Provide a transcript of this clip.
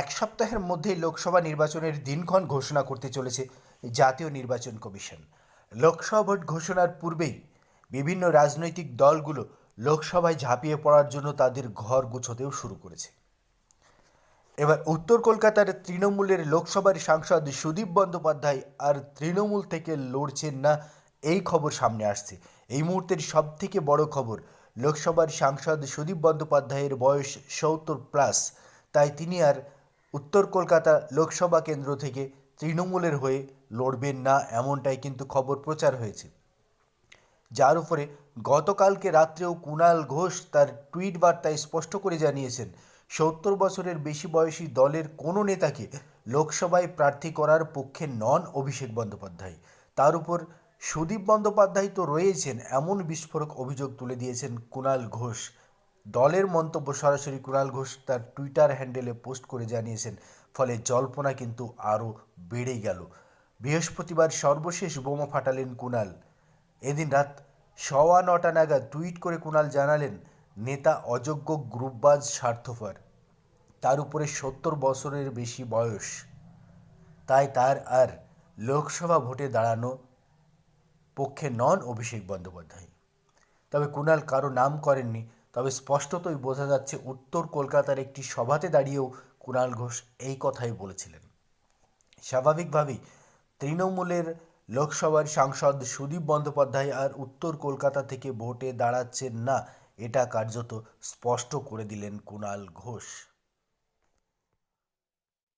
এক সপ্তাহের মধ্যেই লোকসভা নির্বাচনের দিনক্ষণ ঘোষণা করতে চলেছে জাতীয় নির্বাচন কমিশন। লোকসভা ভোট ঘোষণার পূর্বেই বিভিন্ন রাজনৈতিক দলগুলো লোকসভায় ঝাঁপিয়ে পড়ার জন্য তাদের ঘর গুছোতেও শুরু করেছে। এবার উত্তর কলকাতার তৃণমূলের লোকসভার সাংসদ সুদীপ বন্দ্যোপাধ্যায় আর তৃণমূল থেকে লড়ছেন না এই খবর সামনে আসছে। এই মুহূর্তের সব থেকে বড় খবর, লোকসভার সাংসদ সুদীপ বন্দ্যোপাধ্যায়ের বয়স সত্তর প্লাস তাই তিনি আর উত্তর কলকাতা লোকসভা কেন্দ্র থেকে তৃণমূলের হয়ে লড়বেন না এমনটাই কিন্তু খবর প্রচার হয়েছে। যার উপরে গতকালকে রাত্রেও কুণাল ঘোষ তার টুইট বার্তায় স্পষ্ট করে জানিয়েছেন, সত্তর বছরের বেশি বয়সী দলের কোনো নেতাকে লোকসভায় প্রার্থী করার পক্ষে নন অভিষেক বন্দ্যোপাধ্যায়। তার উপর সুদীপ বন্দ্যোপাধ্যায় তো রয়েছেন, এমন বিস্ফোরক অভিযোগ তুলে দিয়েছেন কুণাল ঘোষ। দলের মন্তব্য সরাসরি কুণাল ঘোষ তার টুইটার হ্যান্ডেলে পোস্ট করে জানিয়েছেন, ফলে জল্পনা কিন্তু আরও বেড়ে গেল। বৃহস্পতিবার সর্বশেষ বোমা ফাটালেন কুণাল। এদিন রাত সওয়া নটা নাগাদ টুইট করে কুণাল জানালেন, নেতা অযোগ্য গ্রুপবাজ স্বার্থপর, তার উপরে সত্তর বছরের বেশি বয়স। তাই তার আর লোকসভা ভোটে দাঁড়ানো পক্ষে নন অভিষেক বন্দ্যোপাধ্যায়। তবে কুণাল কারও নাম করেননি তবে স্পষ্টতই বোঝা যাচ্ছে উত্তর কলকাতার একটি সভাতে দাঁড়িয়েও কুণাল ঘোষ এই কথাই বলেছিলেন। স্বাভাবিকভাবেই তৃণমূলের লোকসভার সাংসদ সুদীপ বন্দ্যোপাধ্যায় আর উত্তর কলকাতা থেকে ভোটে দাঁড়াচ্ছেন না, এটা কার্যত স্পষ্ট করে দিলেন কুণাল ঘোষ।